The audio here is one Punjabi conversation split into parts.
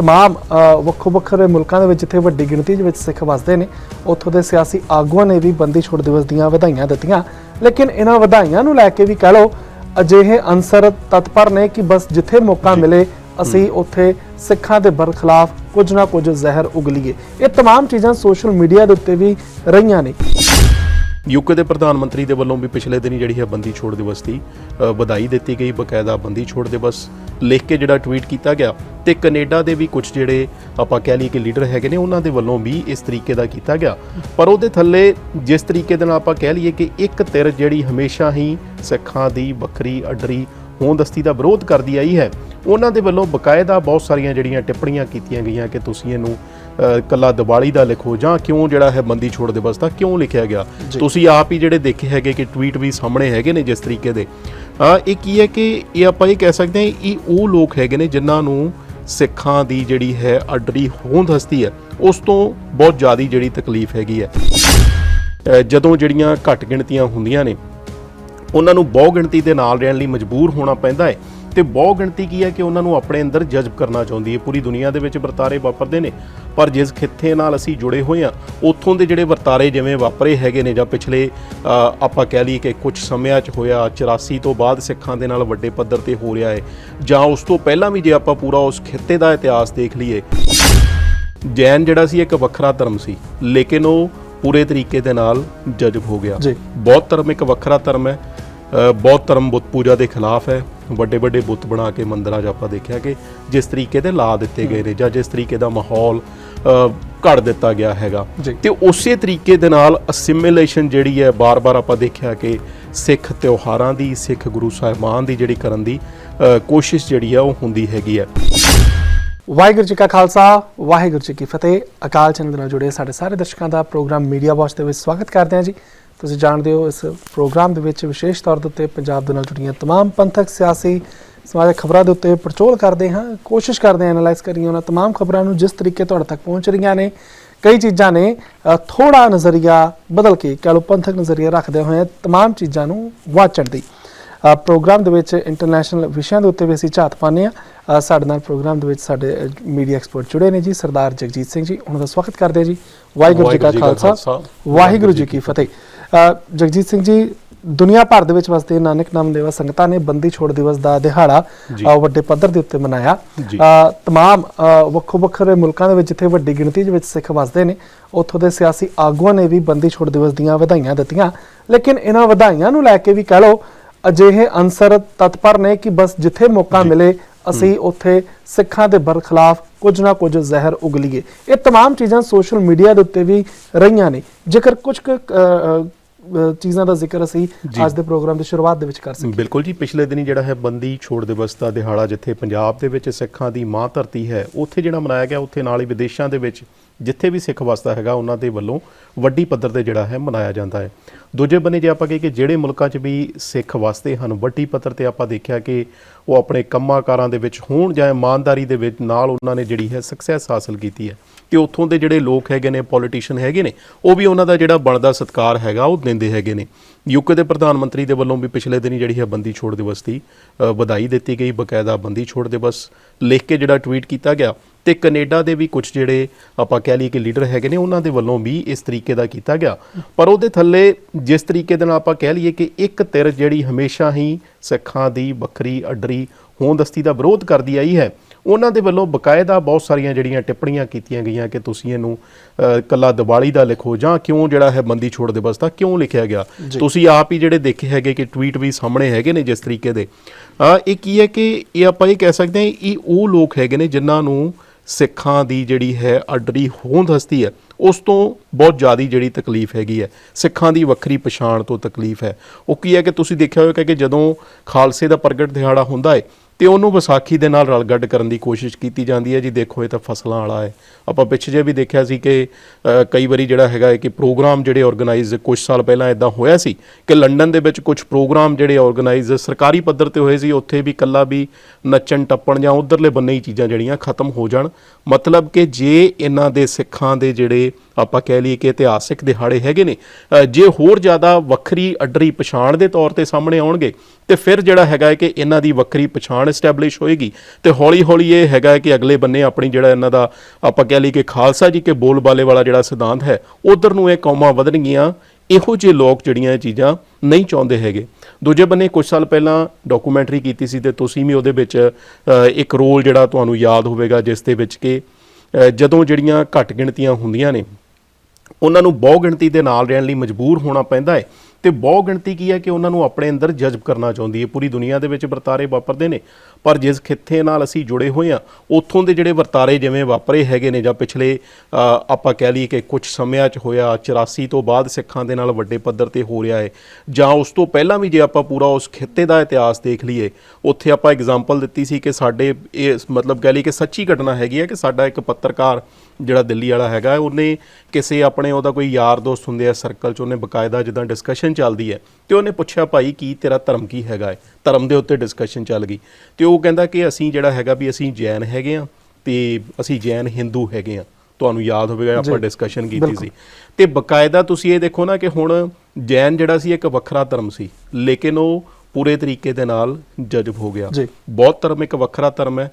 ਤਮਾਮ ਅ, ਵੱਖੋ ਵੱਖਰੇ ਮੁਲਕਾਂ ਦੇ ਵਿੱਚ ਜਿੱਥੇ ਵੱਡੀ ਗਿਣਤੀ ਦੇ ਵਿੱਚ ਸਿੱਖ ਵਸਦੇ ਨੇ ਉੱਥੋਂ ਦੇ ਸਿਆਸੀ ਆਗੂਆਂ ਨੇ ਵੀ ਬੰਦੀ ਛੋੜ ਦਿਵਸ ਦੀਆਂ ਵਧਾਈਆਂ ਦਿੱਤੀਆਂ ਲੇਕਿਨ ਇਹਨਾਂ ਵਧਾਈਆਂ ਨੂੰ ਲੈ ਕੇ ਵੀ ਕਹ ਲਓ ਅਜਿਹੇ ਅਨਸਰ ਤਤਪਰ ਨੇ ਕਿ ਬਸ ਜਿੱਥੇ ਮੌਕਾ ਮਿਲੇ ਅਸੀਂ ਉੱਥੇ ਸਿੱਖਾਂ ਦੇ ਬਰਖਲਾਫ ਕੁਝ ਨਾ ਕੁਝ ਜ਼ਹਿਰ ਉਗਲੀਏ ਇਹ तमाम ਚੀਜ਼ਾਂ ਸੋਸ਼ਲ ਮੀਡੀਆ ਦੇ ਉੱਤੇ ਵੀ ਰਹੀਆਂ ਨੇ ਯੂਕੇ ਦੇ ਪ੍ਰਧਾਨ ਮੰਤਰੀ ਦੇ ਵੱਲੋਂ ਵੀ ਪਿਛਲੇ ਦਿਨੀ ਜਿਹੜੀ ਹੈ ਬੰਦੀ ਛੋੜ ਦਿਵਸ ਦੀ ਵਧਾਈ ਦਿੱਤੀ ਗਈ, ਬਕਾਇਦਾ ਬੰਦੀ ਛੋੜ ਦਿਵਸ ਲਿਖ ਕੇ ਜਿਹੜਾ ਟਵੀਟ ਕੀਤਾ ਗਿਆ ਤੇ ਕੈਨੇਡਾ ਦੇ ਵੀ ਕੁਝ ਜਿਹੜੇ ਆਪਾਂ ਕਹਿ ਲਈਏ ਕਿ ਲੀਡਰ ਹੈਗੇ ਨੇ, ਉਹਨਾਂ ਦੇ ਵੱਲੋਂ ਵੀ ਇਸ ਤਰੀਕੇ ਦਾ ਕੀਤਾ ਗਿਆ। ਪਰ ਉਹਦੇ ਥੱਲੇ ਜਿਸ ਤਰੀਕੇ ਦੇ ਨਾਲ ਆਪਾਂ ਕਹਿ ਲਈਏ ਕਿ ਇੱਕ ਤਿਰ ਜਿਹੜੀ ਹਮੇਸ਼ਾ ਹੀ ਸਿੱਖਾਂ ਦੀ ਵੱਖਰੀ ਅਡਰੀ ਹੋਂਦਸਤੀ ਦਾ ਵਿਰੋਧ ਕਰਦੀ ਆਈ ਹੈ, ਉਹਨਾਂ ਦੇ ਵੱਲੋਂ ਬਕਾਇਦਾ ਬਹੁਤ ਸਾਰੀਆਂ ਜਿਹੜੀਆਂ ਟਿੱਪਣੀਆਂ ਕੀਤੀਆਂ ਗਈਆਂ ਕਿ ਤੁਸੀਂ ਇਹਨੂੰ ਕੱਲਾ ਦੀਵਾਲੀ ਦਾ ਲਿਖੋ ਜਾਂ ਕਿਉਂ ਜਿਹੜਾ ਹੈ ਬੰਦੀ ਛੋੜ ਦਿਵਸ ਦਾ ਕਿਉਂ ਲਿਖਿਆ ਗਿਆ? ਤੁਸੀਂ ਆਪ ਹੀ ਜਿਹੜੇ ਦੇਖੇ ਹੈਗੇ ਕਿ ਟਵੀਟ ਵੀ ਸਾਹਮਣੇ ਹੈਗੇ ਨੇ ਜਿਸ ਤਰੀਕੇ ਦੇ। ਇਹ ਕੀ ਹੈ ਕਿ ਇਹ ਆਪਾਂ ਇਹ ਕਹਿ ਸਕਦੇ ਹਾਂ ਇਹ ਉਹ ਲੋਕ ਹੈਗੇ ਨੇ ਜਿਨ੍ਹਾਂ ਨੂੰ ਸਿੱਖਾਂ ਦੀ ਜਿਹੜੀ ਹੈ ਅਡਰੀ ਹੋਂਦ ਹਸਤੀ ਹੈ ਉਸ ਤੋਂ ਬਹੁਤ ਜ਼ਿਆਦੀ ਜਿਹੜੀ ਤਕਲੀਫ ਹੈਗੀ ਹੈ। ਜਦੋਂ ਜਿਹੜੀਆਂ ਘੱਟ ਗਿਣਤੀਆਂ ਹੁੰਦੀਆਂ ਨੇ ਉਹਨਾਂ ਨੂੰ ਬਹੁ ਗਿਣਤੀ ਦੇ ਨਾਲ ਰਹਿਣ ਲਈ ਮਜਬੂਰ ਹੋਣਾ ਪੈਂਦਾ ਹੈ। ਤੇ ਬਹੁ ਗਿਣਤੀ ਕੀ ਹੈ ਕਿ ਉਹਨਾਂ ਨੂੰ ਆਪਣੇ ਅੰਦਰ ਜਜ਼ਬ ਕਰਨਾ ਚਾਹੁੰਦੀ ਹੈ। ਪੂਰੀ ਦੁਨੀਆ ਦੇ ਵਿੱਚ ਵਰਤਾਰੇ ਵਾਪਰਦੇ ਨੇ ਪਰ ਜਿਸ ਖਿੱਤੇ ਨਾਲ ਅਸੀਂ ਜੁੜੇ ਹੋਏ ਆ ਉੱਥੋਂ ਦੇ ਜਿਹੜੇ ਵਰਤਾਰੇ ਜਿਵੇਂ ਵਾਪਰੇ ਹੈਗੇ ਨੇ ਜਾਂ ਪਿਛਲੇ ਆਪਾਂ ਕਹਿ ਲਈਏ ਕਿ ਕੁਝ ਸਮਿਆਂ 'ਚ ਹੋਇਆ 84 ਤੋਂ ਬਾਅਦ ਸਿੱਖਾਂ ਦੇ ਨਾਲ ਵੱਡੇ ਪੱਧਰ ਤੇ ਹੋ ਰਿਹਾ ਹੈ ਜਾਂ ਉਸ ਤੋਂ ਪਹਿਲਾਂ ਵੀ ਜੇ ਆਪਾਂ ਪੂਰਾ ਉਸ ਖਿੱਤੇ ਦਾ ਇਤਿਹਾਸ ਦੇਖ ਲਈਏ। ਜੈਨ ਜਿਹੜਾ ਸੀ ਇੱਕ ਵੱਖਰਾ ਧਰਮ ਸੀ ਲੇਕਿਨ ਉਹ ਪੂਰੇ ਤਰੀਕੇ ਦੇ ਨਾਲ ਜਜ਼ਬ ਹੋ ਗਿਆ। ਬੌਧ ਧਰਮ ਇੱਕ ਵੱਖਰਾ ਧਰਮ ਹੈ ਬੌਧ ਧਰਮ ਬੁੱਤ ਪੂਜਾ ਦੇ ਖਿਲਾਫ ਹੈ। ਵੱਡੇ ਵੱਡੇ ਬੁੱਤ ਬਣਾ ਕੇ ਮੰਦਰਾਂ 'ਚ ਆਪਾਂ ਦੇਖਿਆ ਕਿ ਜਿਸ ਤਰੀਕੇ ਦੇ ਲਾ ਦਿੱਤੇ ਗਏ ਨੇ ਜਾਂ ਜਿਸ ਤਰੀਕੇ ਦਾ ਮਾਹੌਲ ਘੜ ਦਿੱਤਾ ਗਿਆ ਹੈਗਾ। ਤੇ ਉਸੇ ਤਰੀਕੇ ਦੇ ਨਾਲ ਅਸਿਮੀਲੇਸ਼ਨ ਜਿਹੜੀ ਹੈ ਬਾਰ-ਬਾਰ ਆਪਾਂ ਦੇਖਿਆ ਕਿ ਸਿੱਖ ਤਿਉਹਾਰਾਂ ਦੀ ਸਿੱਖ ਗੁਰੂ ਸਾਹਿਬਾਨ ਦੀ ਜਿਹੜੀ ਕਰਨ ਦੀ ਕੋਸ਼ਿਸ਼ ਜਿਹੜੀ ਹੈ ਉਹ ਹੁੰਦੀ ਹੈਗੀ ਹੈ। ਵਾਹਿਗੁਰੂ ਜੀ ਕਾ ਖਾਲਸਾ ਵਾਹਿਗੁਰੂ ਜੀ ਕੀ ਫਤਿਹ। ਅਕਾਲ ਚੰਦ ਨਾਲ ਜੁੜੇ ਸਾਡੇ ਸਾਰੇ ਦਰਸ਼ਕਾਂ ਦਾ ਪ੍ਰੋਗਰਾਮ ਮੀਡੀਆ ਵਾਚ ਦੇ ਵਿੱਚ ਸਵਾਗਤ ਕਰਦੇ ਹਾਂ ਜੀ। ਤੁਸੀਂ ਜਾਣਦੇ ਹੋ ਇਸ ਪ੍ਰੋਗਰਾਮ ਦੇ ਵਿੱਚ ਵਿਸ਼ੇਸ਼ ਤੌਰ ਦੇ ਉੱਤੇ ਪੰਜਾਬ ਦੇ ਨਾਲ ਜੁੜੀਆਂ तमाम ਪੰਥਕ ਸਿਆਸੀ ਸਮਾਜਿਕ ਖਬਰਾਂ ਦੇ ਉੱਤੇ ਪੜਚੋਲ ਕਰਦੇ ਹਾਂ ਕੋਸ਼ਿਸ਼ ਕਰਦੇ ਹਾਂ ਐਨਾਲਾਈਜ਼ ਕਰੀਏ ਉਹਨਾਂ तमाम ਖਬਰਾਂ ਨੂੰ ਜਿਸ ਤਰੀਕੇ ਤੁਹਾਡੇ ਤੱਕ ਪਹੁੰਚ ਰਹੀਆਂ ਨੇ ਕਈ ਚੀਜ਼ਾਂ ਨੇ ਅ, ਥੋੜਾ ਨਜ਼ਰੀਆ ਬਦਲ ਕੇ ਕਹ ਲਓ ਪੰਥਕ ਨਜ਼ਰੀਆ ਰੱਖਦੇ ਹੋਏ तमाम ਚੀਜ਼ਾਂ ਨੂੰ ਵਾਚਣ ਦੀ ਅ, ਪ੍ਰੋਗਰਾਮ ਦੇ ਵਿੱਚ ਇੰਟਰਨੈਸ਼ਨਲ ਵਿਸ਼ਿਆਂ ਦੇ ਉੱਤੇ ਵੀ ਅਸੀਂ ਝਾਤ ਪਾਉਂਦੇ ਆ ਸਾਡੇ ਨਾਲ ਪ੍ਰੋਗਰਾਮ ਦੇ ਵਿੱਚ ਸਾਡੇ ਮੀਡੀਆ ਐਕਸਪਰਟ ਜੁੜੇ ਨੇ ਜੀ ਸਰਦਾਰ ਜਗਜੀਤ ਸਿੰਘ ਜੀ ਉਹਨਾਂ ਦਾ ਸਵਾਗਤ ਕਰਦੇ ਹਾਂ ਜੀ ਵਾਹਿਗੁਰੂ ਜੀ ਕਾ ਖਾਲਸਾ ਵਾਹਿਗੁਰੂ ਜੀ ਕੀ ਫਤਿਹ ਅ, ਜਗਜੀਤ ਸਿੰਘ ਜੀ ਦੁਨੀਆ ਭਰ ਦੇ ਵਿੱਚ ਵਸਦੇ ਨਾਨਕ ਨਾਮ ਦੇਵਾ ਸੰਗਤਾਂ ਨੇ ਬੰਦੀ ਛੋੜ ਦਿਵਸ ਦਾ ਦਿਹਾੜਾ ਜੀ। ਅ, ਵੱਡੇ ਪੱਧਰ ਦੇ ਉੱਤੇ ਮਨਾਇਆ ਜੀ। ਅ, ਤਮਾਮ ਅ, ਵੱਖੋ ਵੱਖਰੇ ਮੁਲਕਾਂ ਦੇ ਵਿੱਚ ਜਿੱਥੇ ਵੱਡੀ ਗਿਣਤੀ ਦੇ ਵਿੱਚ ਸਿੱਖ ਵਸਦੇ ਨੇ ਉੱਥੋਂ ਦੇ ਸਿਆਸੀ ਆਗੂਆਂ ਨੇ ਵੀ ਬੰਦੀ ਛੋੜ ਦਿਵਸ ਦੀਆਂ ਵਧਾਈਆਂ ਦਿੱਤੀਆਂ ਲੇਕਿਨ ਇਹਨਾਂ ਵਧਾਈਆਂ ਨੂੰ ਲੈ ਕੇ ਵੀ ਕਹ ਲਓ ਅਜਿਹੇ ਅਨਸਰ ਤਤਪਰ ਨੇ ਕਿ ਬਸ ਜਿੱਥੇ ਮੌਕਾ ਮਿਲੇ ਅਸੀਂ ਉੱਥੇ ਸਿੱਖਾਂ ਦੇ ਬਰਖਲਾਫ ਕੁਝ ਨਾ ਕੁਝ ਜ਼ਹਿਰ ਉਗਲੀਏ ਇਹ तमाम ਚੀਜ਼ਾਂ ਸੋਸ਼ਲ ਮੀਡੀਆ ਦੇ ਉੱਤੇ ਵੀ ਰਹੀਆਂ ਨੇ ਜੇਕਰ ਕੁਝ ਕੁ, ਅ, ਅ, ਅ, ਚੀਜ਼ਾਂ ਦਾ ਜ਼ਿਕਰ ਅਸੀਂ। ਅੱਜ ਦੇ ਪ੍ਰੋਗਰਾਮ ਦੀ ਸ਼ੁਰੂਆਤ ਦੇ ਵਿੱਚ ਕਰ ਸਕੀਏ ਬਿਲਕੁਲ ਜੀ ਪਿਛਲੇ ਦਿਨੀ ਜਿਹੜਾ ਹੈ ਬੰਦੀ ਛੋੜ ਦਿਵਸ ਦਾ ਦਿਹਾੜਾ ਜਿੱਥੇ ਪੰਜਾਬ ਦੇ ਵਿੱਚ ਸਿੱਖਾਂ ਦੀ ਮਾਂ ਧਰਤੀ ਹੈ ਉੱਥੇ ਜਿਹੜਾ ਮਨਾਇਆ ਗਿਆ ਉੱਥੇ ਨਾਲ ਹੀ ਵਿਦੇਸ਼ਾਂ ਦੇ ਵਿੱਚ ਜਿੱਥੇ ਵੀ ਸਿੱਖ ਵਸਦਾ ਹੈਗਾ, ਉਹਨਾਂ ਦੇ ਵੱਲੋਂ ਵੱਡੀ ਪੱਧਰ ਤੇ ਜਿਹੜਾ ਹੈ ਮਨਾਇਆ ਜਾਂਦਾ ਹੈ। ਦੂਜੇ ਬੰਨੇ ਜੇ ਆਪਾਂ ਕਹੀਏ ਕਿ ਜਿਹੜੇ ਮੁਲਕਾਂ 'ਚ ਵੀ ਸਿੱਖ ਵਸਦੇ ਹਨ, ਵੱਡੀ ਪੱਧਰ ਤੇ ਆਪਾਂ ਦੇਖਿਆ ਕਿ ਉਹ ਆਪਣੇ ਕੰਮਾਂ-ਕਾਰਾਂ ਦੇ ਵਿੱਚ ਹੋਣ ਜਾਂ ਇਮਾਨਦਾਰੀ ਦੇ ਵਿੱਚ ਨਾਲ ਉਹਨਾਂ ਨੇ ਜਿਹੜੀ ਹੈ ਸਕਸੈਸ ਹਾਸਲ ਕੀਤੀ ਹੈ। ਤੇ ਉੱਥੋਂ ਦੇ ਜਿਹੜੇ ਲੋਕ ਹੈਗੇ ਨੇ ਪੋਲੀਟੀਸ਼ੀਅਨ ਹੈਗੇ ਨੇ, ਉਹ ਵੀ ਉਹਨਾਂ ਦਾ ਜਿਹੜਾ ਬਣਦਾ ਸਤਿਕਾਰ ਹੈਗਾ, ਉਹ ਦਿੰਦੇ ਹੈਗੇ ਨੇ। ਯੂਕੇ ਦੇ ਪ੍ਰਧਾਨ ਮੰਤਰੀ ਦੇ ਵੱਲੋਂ ਵੀ ਪਿਛਲੇ ਦਿਨੀ ਜਿਹੜੀ ਹੈ ਬੰਦੀ ਛੋੜ ਦਿਵਸ ਦੀ ਵਧਾਈ ਦਿੱਤੀ ਗਈ, ਬਕਾਇਦਾ ਬੰਦੀ ਛੋੜ ਦਿਵਸ ਲਿਖ ਕੇ ਜਿਹੜਾ ਟਵੀਟ ਕੀਤਾ ਗਿਆ ਤੇ ਕੈਨੇਡਾ ਦੇ ਵੀ ਕੁਝ ਜਿਹੜੇ ਆਪਾਂ ਕਹਿ ਲਈਏ ਕਿ ਲੀਡਰ ਹੈਗੇ ਨੇ ਉਹਨਾਂ ਦੇ ਵੱਲੋਂ ਵੀ ਇਸ ਤਰੀਕੇ ਦਾ ਕੀਤਾ ਗਿਆ। ਪਰ ਉਹਦੇ ਥੱਲੇ ਜਿਸ ਤਰੀਕੇ ਦੇ ਨਾਲ ਆਪਾਂ ਕਹਿ ਲਈਏ ਕਿ ਇੱਕ ਧਿਰ ਜਿਹੜੀ ਹਮੇਸ਼ਾ ਹੀ ਸਿੱਖਾਂ ਦੀ ਵੱਖਰੀ ਅਡਰੀ ਹੋਂਦਸਤੀ ਦਾ ਵਿਰੋਧ ਕਰਦੀ ਆਈ ਹੈ ਉਹਨਾਂ ਦੇ ਵੱਲੋਂ ਬਕਾਇਦਾ ਬਹੁਤ ਸਾਰੀਆਂ ਜਿਹੜੀਆਂ ਟਿੱਪਣੀਆਂ ਕੀਤੀਆਂ ਗਈਆਂ ਕਿ ਤੁਸੀਂ ਇਹਨੂੰ ਕੱਲਾ ਦੀਵਾਲੀ ਦਾ ਲਿਖੋ ਜਾਂ ਕਿਉਂ ਜਿਹੜਾ ਹੈ ਬੰਦੀ ਛੋੜ ਦਾ ਕਿਉਂ ਲਿਖਿਆ ਗਿਆ? ਤੁਸੀਂ ਆਪ ਹੀ ਜਿਹੜੇ ਦੇਖੇ ਹੈਗੇ ਕਿ ਟਵੀਟ ਵੀ ਸਾਹਮਣੇ ਹੈਗੇ ਨੇ ਜਿਸ ਤਰੀਕੇ ਦੇ। ਇਹ ਕੀ ਹੈ ਕਿ ਇਹ ਆਪਾਂ ਇਹ ਕਹਿ ਸਕਦੇ ਹਾਂ ਇਹ ਉਹ ਲੋਕ ਹੈਗੇ ਨੇ ਜਿਨ੍ਹਾਂ ਨੂੰ ਸਿੱਖਾਂ ਦੀ ਜਿਹੜੀ ਹੈ ਅਡਰੀ ਹੋਂਦ ਹਸਤੀ ਹੈ, ਉਸ ਤੋਂ ਬਹੁਤ ਜ਼ਿਆਦਾ ਜਿਹੜੀ ਤਕਲੀਫ ਹੈਗੀ ਹੈ। ਸਿੱਖਾਂ ਦੀ ਵੱਖਰੀ ਪਛਾਣ ਤੋਂ ਤਕਲੀਫ ਹੈ। ਉਹ ਕੀ ਹੈ ਕਿ ਤੁਸੀਂ ਦੇਖਿਆ ਹੋਵੇਗਾ ਕਿ ਜਦੋਂ ਖਾਲਸੇ ਦਾ ਪ੍ਰਗਟ ਦਿਹਾੜਾ ਹੁੰਦਾ ਹੈ ਤੇ ਉਹਨੂੰ ਵਿਸਾਖੀ ਦੇ ਨਾਲ ਰਲ ਗੱਡ ਕਰਨ ਦੀ ਕੋਸ਼ਿਸ਼ ਕੀਤੀ ਜਾਂਦੀ ਹੈ ਜੀ। ਦੇਖੋ, ਇਹ ਤਾਂ ਫਸਲਾਂ ਵਾਲਾ ਹੈ। ਆਪਾਂ ਪਿੱਛੇ ਜੇ ਵੀ ਦੇਖਿਆ ਸੀ ਕਿ ਕਈ ਵਾਰੀ ਜਿਹੜਾ ਹੈਗਾ ਹੈ ਕਿ ਪ੍ਰੋਗਰਾਮ ਜਿਹੜੇ ਆਰਗੇਨਾਈਜ਼ ਕੁਝ ਸਾਲ ਪਹਿਲਾਂ ਇਦਾਂ ਹੋਇਆ ਸੀ ਕਿ ਲੰਡਨ ਦੇ ਵਿੱਚ ਕੁਝ ਪ੍ਰੋਗਰਾਮ ਜਿਹੜੇ ਆਰਗੇਨਾਈਜ਼ ਸਰਕਾਰੀ ਪੱਧਰ ਤੇ ਹੋਏ ਸੀ, ਉੱਥੇ ਵੀ ਕੱਲਾ ਵੀ ਨੱਚਣ, ਟੱਪਣ ਜਾਂ ਉਧਰਲੇ ਬੰਨੇ ਹੀ ਚੀਜ਼ਾਂ ਜਿਹੜੀਆਂ ਖਤਮ ਹੋ ਜਾਣ। ਮਤਲਬ ਕਿ ਜੇ ਇਹਨਾਂ ਦੇ ਸਿੱਖਾਂ ਦੇ ਜਿਹੜੇ ਆਪਾਂ ਕਹਿ ਲਈਏ ਕਿ ਇਤਿਹਾਸਿਕ ਦਿਹਾੜੇ ਹੈਗੇ ਨੇ। ਜੇ ਹੋਰ ਜ਼ਿਆਦਾ ਵੱਖਰੀ ਅੱਡਰੀ ਪਛਾਣ ਦੇ ਤੌਰ ਤੇ ਸਾਹਮਣੇ ਆਉਣਗੇ, ਤੇ ਫਿਰ ਜਿਹੜਾ ਹੈਗਾ ਹੈ ਕਿ ਇਹਨਾਂ ਦੀ ਵੱਖਰੀ ਪਛਾਣ ਐਸਟੈਬਲਿਸ਼ ਹੋਏਗੀ। ਤੇ ਹੌਲੀ ਹੌਲੀ ਇਹ ਹੈਗਾ ਹੈ ਕਿ ਅਗਲੇ ਬੰਨੇ ਆਪਣੀ ਜਿਹੜਾ ਇਹਨਾਂ ਦਾ, ਆਪਾਂ ਕਹਿ ਲਈਏ ਕਿ ਖਾਲਸਾ ਜੀ ਕੇ ਬੋਲਬਾਲੇ ਵਾਲਾ ਜਿਹੜਾ ਸਿਧਾਂਤ ਹੈ, ਉਧਰ ਨੂੰ ਇਹ ਕੌਮਾਂ ਵਧਣਗੀਆਂ, ਇਹੋ ਜਿਹੇ ਲੋਕ ਜਿਹੜੀਆਂ ਇਹ ਚੀਜ਼ਾਂ ਨਹੀਂ ਚਾਹੁੰਦੇ ਹੈਗੇ। ਦੂਜੇ ਬੰਨੇ ਕੁਝ ਸਾਲ ਪਹਿਲਾਂ ਡਾਕੂਮੈਂਟਰੀ ਕੀਤੀ ਸੀ ਤੇ ਤੁਸੀਂ ਵੀ ਉਹਦੇ ਵਿੱਚ ਇੱਕ ਰੋਲ ਜਿਹੜਾ ਤੁਹਾਨੂੰ ਯਾਦ ਹੋਵੇਗਾ, ਜਿਸ ਦੇ ਵਿੱਚ ਕਿ ਜਦੋਂ ਜਿਹੜੀਆਂ ਘੱਟ ਗਿਣਤੀਆਂ ਹੁੰਦੀਆਂ ਨੇ ਉਹਨਾਂ ਨੂੰ ਬਹੁ ਗਿਣਤੀ ਦੇ ਨਾਲ ਰਹਿਣ ਲਈ ਮਜਬੂਰ ਹੋਣਾ ਪੈਂਦਾ ਹੈ। ਤੇ ਬਹੁ ਗਿਣਤੀ ਕੀ ਹੈ ਕਿ ਉਹਨਾਂ ਨੂੰ ਆਪਣੇ ਅੰਦਰ ਜਜ਼ਬ ਕਰਨਾ ਚਾਹੁੰਦੀ ਹੈ। ਪੂਰੀ ਦੁਨੀਆ ਦੇ ਵਿੱਚ ਵਰਤਾਰੇ ਵਾਪਰਦੇ ਨੇ। ਪਰ ਜਿਸ ਖਿੱਤੇ ਨਾਲ ਅਸੀਂ ਜੁੜੇ ਹੋਏ ਆ ਉੱਥੋਂ ਦੇ ਜਿਹੜੇ ਵਰਤਾਰੇ ਜਿਵੇਂ ਵਾਪਰੇ ਹੈਗੇ ਨੇ ਜਾਂ ਪਿਛਲੇ ਆਪਾਂ ਕਹਿ ਲਈਏ ਕਿ ਕੁਝ ਸਮਿਆਂ 'ਚ ਹੋਇਆ 84 ਤੋਂ ਬਾਅਦ ਸਿੱਖਾਂ ਦੇ ਨਾਲ ਵੱਡੇ ਪੱਧਰ ਤੇ ਹੋ ਰਿਹਾ ਹੈ, ਜਾਂ ਉਸ ਤੋਂ ਪਹਿਲਾਂ ਵੀ ਜੇ ਆਪਾਂ ਪੂਰਾ ਉਸ ਖਿੱਤੇ ਦਾ ਇਤਿਹਾਸ ਦੇਖ ਲਈਏ, ਉੱਥੇ ਆਪਾਂ ਐਗਜ਼ਾਮਪਲ ਦਿੱਤੀ ਸੀ ਕਿ ਸਾਡੇ ਇਹ ਮਤਲਬ ਕਹਿ ਲਈਏ ਕਿ ਸੱਚੀ ਘਟਨਾ ਹੈਗੀ ਹੈ ਕਿ ਸਾਡਾ ਇੱਕ ਪੱਤਰਕਾਰ ਜਿਹੜਾ ਦਿੱਲੀ ਵਾਲਾ ਹੈਗਾ, ਉਹਨੇ ਕਿਸੇ ਆਪਣੇ ਉਹਦਾ ਕੋਈ ਯਾਰ ਦੋਸਤ ਹੁੰਦੇ ਆ ਸਰਕਲ 'ਚ, ਉਹਨੇ ਬਕਾਇਦਾ ਜਿੱਦਾਂ ਡਿਸਕਸ਼ਨ ਚੱਲਦੀ ਹੈ ਤੇ ਉਹਨੇ ਪੁੱਛਿਆ ਭਾਈ ਕੀ ਤੇਰਾ ਧਰਮ ਕੀ ਹੈਗਾ ਹੈ ਧਰਮ ਦੇ ਉੱਤੇ ਡਿਸਕਸ਼ਨ ਚੱਲ ਗਈ ਤੇ ਉਹ ਕਹਿੰਦਾ ਕਿ ਅਸੀਂ ਜਿਹੜਾ ਹੈਗਾ ਵੀ ਅਸੀਂ ਜੈਨ ਹੈਗੇ ਆ ਤੇ ਅਸੀਂ ਜੈਨ ਹਿੰਦੂ ਹੈਗੇ ਆ ਤੁਹਾਨੂੰ ਯਾਦ ਹੋਵੇਗਾ ਆਪਾਂ। ਡਿਸਕਸ਼ਨ ਕੀਤੀ। ਸੀ ਤੇ ਬਕਾਇਦਾ ਤੁਸੀਂ ਇਹ ਦੇਖੋ ਨਾ ਕਿ ਹੁਣ ਜੈਨ ਜਿਹੜਾ ਸੀ ਇੱਕ ਵੱਖਰਾ ਧਰਮ ਸੀ ਲੇਕਿਨ ਉਹ ਪੂਰੇ ਤਰੀਕੇ ਦੇ ਨਾਲ ਜਜਬ ਹੋ ਗਿਆ। ਬੌਧ ਧਰਮ ਇੱਕ ਵੱਖਰਾ ਧਰਮ ਹੈ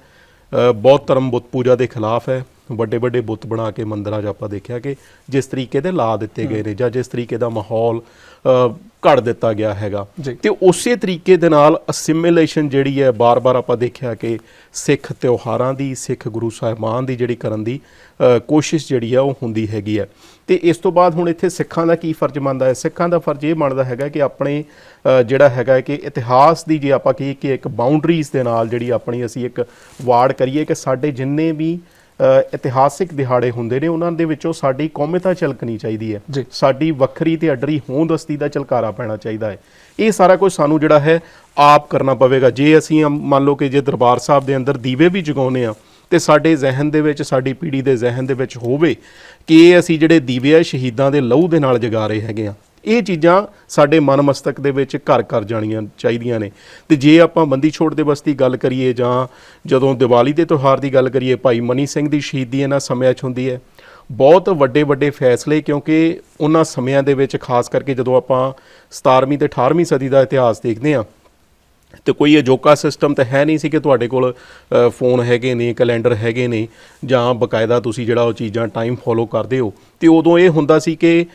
ਬਹੁਤ ਧਰਮ ਬੁੱਤ ਪੂਜਾ ਦੇ ਖਿਲਾਫ ਹੈ। ਵੱਡੇ ਵੱਡੇ ਬੁੱਤ ਬਣਾ ਕੇ ਮੰਦਰਾਂ 'ਚ ਆਪਾਂ ਦੇਖਿਆ ਕਿ ਜਿਸ ਤਰੀਕੇ ਦੇ ਲਾ ਦਿੱਤੇ ਗਏ ਨੇ ਜਾਂ ਜਿਸ ਤਰੀਕੇ ਦਾ ਮਾਹੌਲ ਘੜ ਦਿੱਤਾ ਗਿਆ ਹੈਗਾ। ਤੇ ਉਸੇ ਤਰੀਕੇ ਦੇ ਨਾਲ ਅਸਿਮੀਲੇਸ਼ਨ ਜਿਹੜੀ ਹੈ ਬਾਰ-ਬਾਰ ਆਪਾਂ ਦੇਖਿਆ ਕਿ ਸਿੱਖ ਤਿਉਹਾਰਾਂ ਦੀ ਸਿੱਖ ਗੁਰੂ ਸਾਹਿਬਾਨ ਦੀ ਜਿਹੜੀ ਕਰਨ ਦੀ ਕੋਸ਼ਿਸ਼ ਜਿਹੜੀ ਆ ਉਹ ਹੁੰਦੀ ਹੈਗੀ ਹੈ। ਤੇ ਇਸ ਤੋਂ ਬਾਅਦ ਹੁਣ ਇੱਥੇ ਸਿੱਖਾਂ ਦਾ ਕੀ ਫਰਜ਼ ਬਣਦਾ ਹੈ? ਸਿੱਖਾਂ ਦਾ ਫਰਜ਼ ਇਹ ਬਣਦਾ ਹੈਗਾ ਕਿ ਆਪਣੇ ਜਿਹੜਾ ਹੈਗਾ ਕਿ ਇਤਿਹਾਸ ਦੀ ਜੇ ਆਪਾਂ ਕਹੀਏ ਕਿ ਇੱਕ ਬਾਉਂਡਰੀਜ਼ ਦੇ ਨਾਲ ਜਿਹੜੀ ਆਪਣੀ ਅਸੀਂ ਇੱਕ ਵਾਰਡ ਕਰੀਏ ਕਿ ਸਾਡੇ ਜਿੰਨੇ ਵੀ ਇਤਿਹਾਸਿਕ ਦਿਹਾੜੇ ਹੁੰਦੇ ਨੇ ਉਹਨਾਂ ਦੇ ਵਿੱਚੋਂ ਸਾਡੀ ਕੌਮਤਾ ਝਲਕਣੀ ਚਾਹੀਦੀ ਹੈ। ਸਾਡੀ ਵੱਖਰੀ ਤੇ ਅਡਰੀ ਹੋਂਦਸਤੀ ਦਾ ਝਲਕਾਰਾ ਪੈਣਾ ਚਾਹੀਦਾ ਹੈ। ਇਹ ਸਾਰਾ ਕੁਝ ਸਾਨੂੰ ਜਿਹੜਾ ਹੈ ਆਪ ਕਰਨਾ ਪਵੇਗਾ। ਜੇ ਅਸੀਂ ਮੰਨ ਲਓ ਕਿ ਜੇ ਦਰਬਾਰ ਸਾਹਿਬ ਦੇ ਅੰਦਰ ਦੀਵੇ ਵੀ ਜਗਾਉਨੇ ਆ ਤੇ ਸਾਡੇ ਜ਼ਿਹਨ ਦੇ ਵਿੱਚ ਸਾਡੀ ਪੀੜ੍ਹੀ ਦੇ ਜ਼ਿਹਨ ਦੇ ਵਿੱਚ ਹੋਵੇ ਕਿ ਇਹ ਅਸੀਂ ਜਿਹੜੇ ਦੀਵੇ ਆ ਸ਼ਹੀਦਾਂ ਦੇ ਲਹੂ ਦੇ ਨਾਲ ਜਗਾ ਰਹੇ ਹੈਗੇ ਆ। ਇਹ ਚੀਜ਼ਾਂ ਸਾਡੇ ਮਨ ਮਸਤਕ ਦੇ ਵਿੱਚ ਘਰ ਘਰ ਜਾਣੀਆਂ ਚਾਹੀਦੀਆਂ ਨੇ। ਤੇ ਜੇ ਆਪਾਂ ਬੰਦੀ ਛੋੜ ਦਿਵਸ ਦੀ ਗੱਲ ਕਰੀਏ ਜਾਂ ਜਦੋਂ ਦੀਵਾਲੀ ਦੇ ਤਿਉਹਾਰ ਦੀ ਗੱਲ ਕਰੀਏ, ਭਾਈ ਮਨੀ ਸਿੰਘ ਦੀ ਸ਼ਹੀਦੀ ਇਹਨਾਂ ਸਮਿਆਂ 'ਚ ਹੁੰਦੀ ਹੈ। ਬਹੁਤ ਵੱਡੇ ਵੱਡੇ ਫੈਸਲੇ ਕਿਉਂਕਿ ਉਹਨਾਂ ਸਮਿਆਂ ਦੇ ਵਿੱਚ ਖਾਸ ਕਰਕੇ ਜਦੋਂ ਆਪਾਂ 17ਵੀਂ ਤੇ 18ਵੀਂ ਸਦੀ ਦਾ ਇਤਿਹਾਸ ਦੇਖਦੇ ਹਾਂ ਤੇ ਕੋਈ ਅਜੋਕਾ ਸਿਸਟਮ ਤਾਂ ਹੈ ਨਹੀਂ ਸੀ ਕਿ ਤੁਹਾਡੇ ਕੋਲ ਫੋਨ ਹੈਗੇ ਨੇ ਕੈਲੰਡਰ ਹੈਗੇ ਨੇ ਜਾਂ ਬਕਾਇਦਾ ਤੁਸੀਂ ਜਿਹੜਾ ਉਹ ਚੀਜ਼ਾਂ ਟਾਈਮ ਫੋਲੋ ਕਰਦੇ ਹੋ। ਤੇ ਉਦੋਂ ਇਹ ਹੁੰਦਾ ਸੀ ਕਿ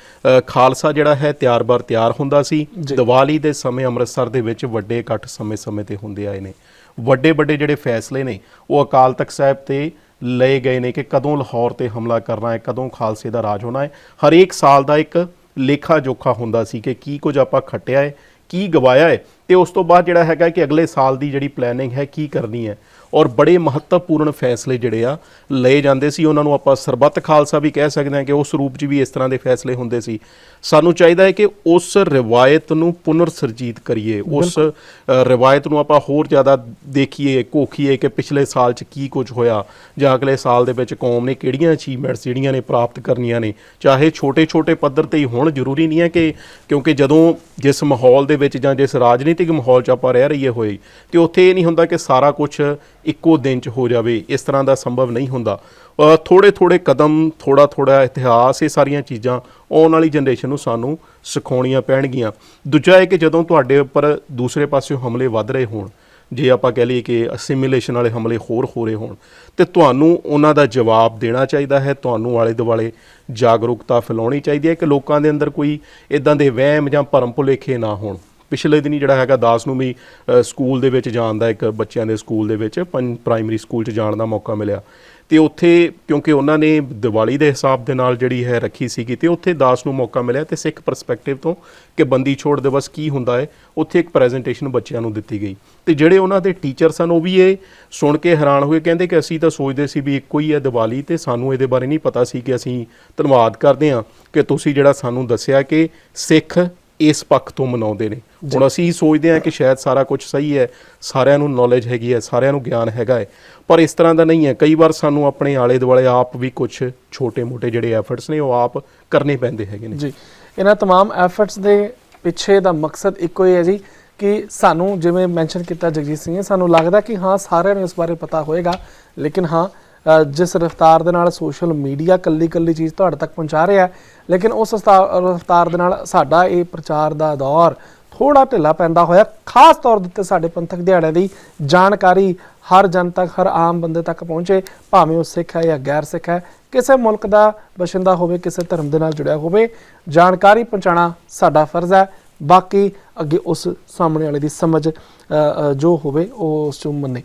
ਖਾਲਸਾ ਜਿਹੜਾ ਹੈ ਤਿਆਰ-ਬਰ ਤਿਆਰ ਹੁੰਦਾ ਸੀ। ਦੀਵਾਲੀ ਦੇ ਸਮੇਂ ਅੰਮ੍ਰਿਤਸਰ ਦੇ ਵਿੱਚ ਵੱਡੇ ਇਕੱਠ ਸਮੇਂ-ਸਮੇਂ ਤੇ ਹੁੰਦੇ ਆਏ ਨੇ। ਵੱਡੇ ਵੱਡੇ ਜਿਹੜੇ ਫੈਸਲੇ ਨੇ ਉਹ ਅਕਾਲ ਤਖਤ ਸਾਹਿਬ ਤੇ ਲਏ ਗਏ ਨੇ ਕਿ ਕਦੋਂ ਲਾਹੌਰ ਤੇ ਹਮਲਾ ਕਰਨਾ ਹੈ ਕਦੋਂ ਖਾਲਸੇ ਦਾ ਰਾਜ ਹੋਣਾ ਹੈ। ਹਰੇਕ ਸਾਲ ਦਾ ਇੱਕ ਲੇਖਾ ਜੋਖਾ ਹੁੰਦਾ ਸੀ ਕਿ ਕੀ ਕੁਝ ਆਪਾਂ ਖੱਟਿਆ ਹੈ ਕੀ ਗਵਾਇਆ ਹੈ ਤੇ ਉਸ ਤੋਂ ਬਾਅਦ ਜਿਹੜਾ ਹੈਗਾ ਕਿ ਅਗਲੇ ਸਾਲ ਦੀ ਜਿਹੜੀ ਪਲੈਨਿੰਗ ਹੈ ਕੀ ਕਰਨੀ ਹੈ। ਔਰ ਬੜੇ ਮਹੱਤਵਪੂਰਨ ਫੈਸਲੇ ਜਿਹੜੇ ਆ ਲਏ ਜਾਂਦੇ ਸੀ। ਉਹਨਾਂ ਨੂੰ ਆਪਾਂ ਸਰਬੱਤ ਖਾਲਸਾ ਵੀ ਕਹਿ ਸਕਦੇ ਹਾਂ ਕਿ ਉਸ ਰੂਪ 'ਚ ਵੀ ਇਸ ਤਰ੍ਹਾਂ ਦੇ ਫੈਸਲੇ ਹੁੰਦੇ ਸੀ। ਸਾਨੂੰ ਚਾਹੀਦਾ ਹੈ ਕਿ ਉਸ ਰਿਵਾਇਤ ਨੂੰ ਪੁਨਰ ਸਰਜੀਤ ਕਰੀਏ। ਉਸ ਰਿਵਾਇਤ ਨੂੰ ਆਪਾਂ ਹੋਰ ਜ਼ਿਆਦਾ ਦੇਖੀਏ ਕੋਖੀਏ ਕਿ ਪਿਛਲੇ ਸਾਲ 'ਚ ਕੀ ਕੁਝ ਹੋਇਆ ਜਾਂ ਅਗਲੇ ਸਾਲ ਦੇ ਵਿੱਚ ਕੌਮ ਨੇ ਕਿਹੜੀਆਂ ਅਚੀਵਮੈਂਟਸ ਜਿਹੜੀਆਂ ਨੇ ਪ੍ਰਾਪਤ ਕਰਨੀਆਂ ਨੇ। ਚਾਹੇ ਛੋਟੇ-ਛੋਟੇ ਪੱਧਰ ਤੇ ਹੀ ਹੋਣ ਜ਼ਰੂਰੀ ਨਹੀਂ ਹੈ ਕਿ ਕਿਉਂਕਿ ਜਦੋਂ ਜਿਸ ਮਾਹੌਲ ਦੇ ਵਿੱਚ ਜਾਂ ਜਿਸ ਰਾਜਨੀਤਿਕ ਮਾਹੌਲ 'ਚ ਆਪਾਂ ਰਹਿ ਰਹੀਏ ਹੋਏ ਤੇ ਉੱਥੇ ਇਹ ਨਹੀਂ ਹੁੰਦਾ ਕਿ ਸਾਰਾ ਕੁਝ ਇੱਕੋ ਦਿਨ 'ਚ ਹੋ ਜਾਵੇ, ਇਸ ਤਰ੍ਹਾਂ ਦਾ ਸੰਭਵ ਨਹੀਂ ਹੁੰਦਾ। ਥੋੜੇ ਥੋੜੇ ਕਦਮ ਥੋੜਾ ਥੋੜਾ ਇਤਿਹਾਸ, ਇਹ ਸਾਰੀਆਂ ਚੀਜ਼ਾਂ ਆਉਣ ਵਾਲੀ ਜਨਰੇਸ਼ਨ ਨੂੰ ਸਾਨੂੰ ਸਿਖਾਉਣੀਆਂ ਪੈਣਗੀਆਂ। ਦੂਜਾ ਇਹ ਕਿ ਜਦੋਂ ਤੁਹਾਡੇ ਉੱਪਰ ਦੂਸਰੇ ਪਾਸਿਓਂ ਹਮਲੇ ਵੱਧ ਰਹੇ ਹੋਣ, ਜੇ ਆਪਾਂ ਕਹਿ ਲਈਏ ਕਿ ਅਸਿਮੀਲੇਸ਼ਨ ਵਾਲੇ ਹਮਲੇ ਹੋਰ ਹੋ ਰਹੇ ਹੋਣ, ਤੇ ਤੁਹਾਨੂੰ ਉਹਨਾਂ ਦਾ ਜਵਾਬ ਦੇਣਾ ਚਾਹੀਦਾ ਹੈ, ਤੁਹਾਨੂੰ ਆਲੇ ਦੁਆਲੇ ਜਾਗਰੂਕਤਾ ਫੈਲਾਉਣੀ ਚਾਹੀਦੀ ਹੈ ਕਿ ਲੋਕਾਂ ਦੇ ਅੰਦਰ ਕੋਈ ਇਦਾਂ ਦੇ ਵਹਿਮ ਜਾਂ ਭਰਮ ਭੁਲੇਖੇ ਨਾ ਹੋਣ। ਪਿਛਲੇ ਦਿਨੀ ਜਿਹੜਾ ਹੈਗਾ ਦਾਸ ਨੂੰ ਵੀ ਸਕੂਲ ਦੇ ਵਿੱਚ ਜਾਣ ਦਾ ਇੱਕ ਬੱਚਿਆਂ ਦੇ ਸਕੂਲ ਦੇ ਵਿੱਚ ਪੰਜ ਪ੍ਰਾਇਮਰੀ ਸਕੂਲ 'ਚ ਜਾਣ ਦਾ ਮੌਕਾ ਮਿਲਿਆ। ਤੇ ਉੱਥੇ ਕਿਉਂਕਿ ਉਹਨਾਂ ਨੇ ਦੀਵਾਲੀ ਦੇ ਹਿਸਾਬ ਦੇ ਨਾਲ ਜਿਹੜੀ ਹੈ ਰੱਖੀ ਸੀਗੀ, ਤੇ ਉੱਥੇ ਦਾਸ ਨੂੰ ਮੌਕਾ ਮਿਲਿਆ ਤੇ ਸਿੱਖ ਪਰਸਪੈਕਟਿਵ ਤੋਂ ਕਿ ਬੰਦੀ ਛੋੜ ਦਿਵਸ ਕੀ ਹੁੰਦਾ ਹੈ ਉੱਥੇ ਇੱਕ ਪ੍ਰੈਜੈਂਟੇਸ਼ਨ ਬੱਚਿਆਂ ਨੂੰ ਦਿੱਤੀ ਗਈ। ਤੇ ਜਿਹੜੇ ਉਹਨਾਂ ਦੇ ਟੀਚਰ ਸਨ, ਉਹ ਵੀ ਇਹ ਸੁਣ ਕੇ ਹੈਰਾਨ ਹੋਏ, ਕਹਿੰਦੇ ਕਿ ਅਸੀਂ ਤਾਂ ਸੋਚਦੇ ਸੀ ਵੀ ਇੱਕੋ ਹੀ ਹੈ ਦੀਵਾਲੀ ਤੇ ਸਾਨੂੰ ਇਹਦੇ ਬਾਰੇ ਨਹੀਂ ਪਤਾ ਸੀ ਕਿ ਅਸੀਂ ਧੰਨਵਾਦ ਕਰਦੇ ਹਾਂ ਕਿ ਤੁਸੀਂ ਜਿਹੜਾ ਸਾਨੂੰ ਦੱਸਿਆ ਕਿ ਸਿੱਖ ਇਸ ਪੱਖ ਤੋਂ ਮਨਾਉਂਦੇ ਨੇ ਹੁਣ ਅਸੀਂ ਸੋਚਦੇ ਹਾਂ ਕਿ ਸ਼ਾਇਦ ਸਾਰਾ ਕੁਝ ਸਹੀ ਹੈ ਸਾਰਿਆਂ ਨੂੰ ਨੌਲੇਜ ਹੈਗੀ ਹੈ ਸਾਰਿਆਂ ਨੂੰ ਗਿਆਨ ਹੈਗਾ ਹੈ ਪਰ ਇਸ ਤਰ੍ਹਾਂ ਦਾ ਨਹੀਂ ਹੈ ਕਈ ਵਾਰ ਸਾਨੂੰ ਆਪਣੇ ਆਲੇ ਦੁਆਲੇ ਆਪ ਵੀ ਕੁਝ ਛੋਟੇ-ਮੋਟੇ ਜਿਹੜੇ ਐਫਰਟਸ ਨੇ ਉਹ ਆਪ ਕਰਨੇ ਪੈਂਦੇ ਹੈਗੇ ਨੇ ਜੀ ਇਹਨਾਂ तमाम ਐਫਰਟਸ ਦੇ ਪਿੱਛੇ ਦਾ ਮਕਸਦ ਇੱਕੋ ਹੀ ਹੈ ਜੀ ਕਿ ਸਾਨੂੰ ਜਿਵੇਂ ਮੈਂਸ਼ਨ ਕੀਤਾ ਜਗਜੀਤ ਸਿੰਘ ਨੇ ਸਾਨੂੰ ਲੱਗਦਾ ਕਿ ਹਾਂ ਸਾਰਿਆਂ ਨੂੰ ਇਸ ਬਾਰੇ ਪਤਾ ਹੋਏਗਾ ਲੇਕਿਨ ਹਾਂ ਅ, ਜਿਸ ਰਫ਼ਤਾਰ ਦੇ ਨਾਲ ਸੋਸ਼ਲ ਮੀਡੀਆ ਕੱਲੀ ਕੱਲੀ ਚੀਜ਼ ਤੁਹਾਡੇ ਤੱਕ ਪਹੁੰਚਾ ਰਿਹਾ ਲੇਕਿਨ ਉਸ ਰਫ਼ਤਾ- ਰਫ਼ਤਾਰ ਦੇ ਨਾਲ ਸਾਡਾ ਇਹ ਪ੍ਰਚਾਰ ਦਾ ਦੌਰ ਥੋੜਾ ਢਿੱਲਾ ਪੈਂਦਾ ਹੋਇਆ, ਖਾਸ ਤੌਰ ਦੇ ਉੱਤੇ ਸਾਡੇ ਪੰਥਕ ਦਿਹਾੜਿਆਂ ਦੀ ਜਾਣਕਾਰੀ ਹਰ ਜਨ ਤੱਕ ਹਰ ਆਮ ਬੰਦੇ ਤੱਕ ਪਹੁੰਚੇ, ਭਾਵੇਂ ਉਹ ਸਿੱਖ ਹੈ ਜਾਂ ਗੈਰ ਸਿੱਖ ਹੈ, ਕਿਸੇ ਮੁਲਕ ਦਾ ਬਸ਼ਿੰਦਾ ਹੋਵੇ, ਕਿਸੇ ਧਰਮ ਦੇ ਨਾਲ ਜੁੜਿਆ ਹੋਵੇ, ਜਾਣਕਾਰੀ ਪਹੁੰਚਾਉਣਾ ਸਾਡਾ ਫਰਜ਼ ਹੈ, ਬਾਕੀ ਅੱਗੇ ਉਸ ਸਾਹਮਣੇ ਵਾਲੇ ਦੀ ਸਮਝ ਜੋ ਹੋਵੇ ਉਹ ਉਸ ਨੂੰ ਮੰਨੇ।